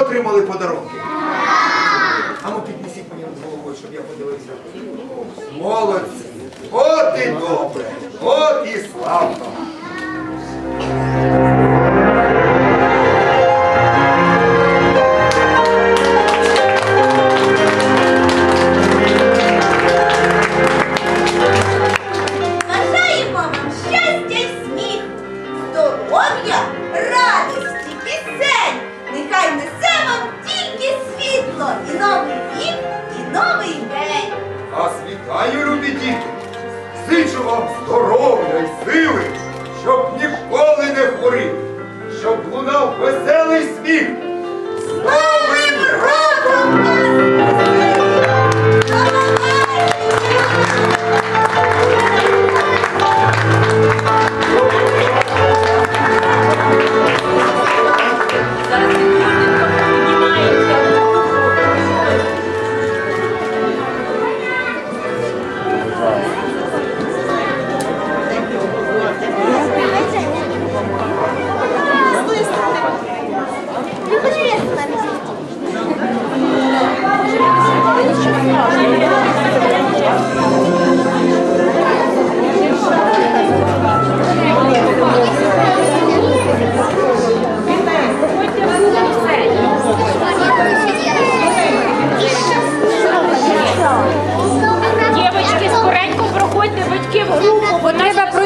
отримали подарунки? А ну піднесіть мені з головою, щоб я подивився. Молодці. От і добре, от і славно. і новий рік, і новий день. А світаю, любі діти, зичу вам здоров'я і сили, щоб ніколи не хворів, щоб лунав веселий сміх.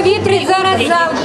провітрить зараз зал.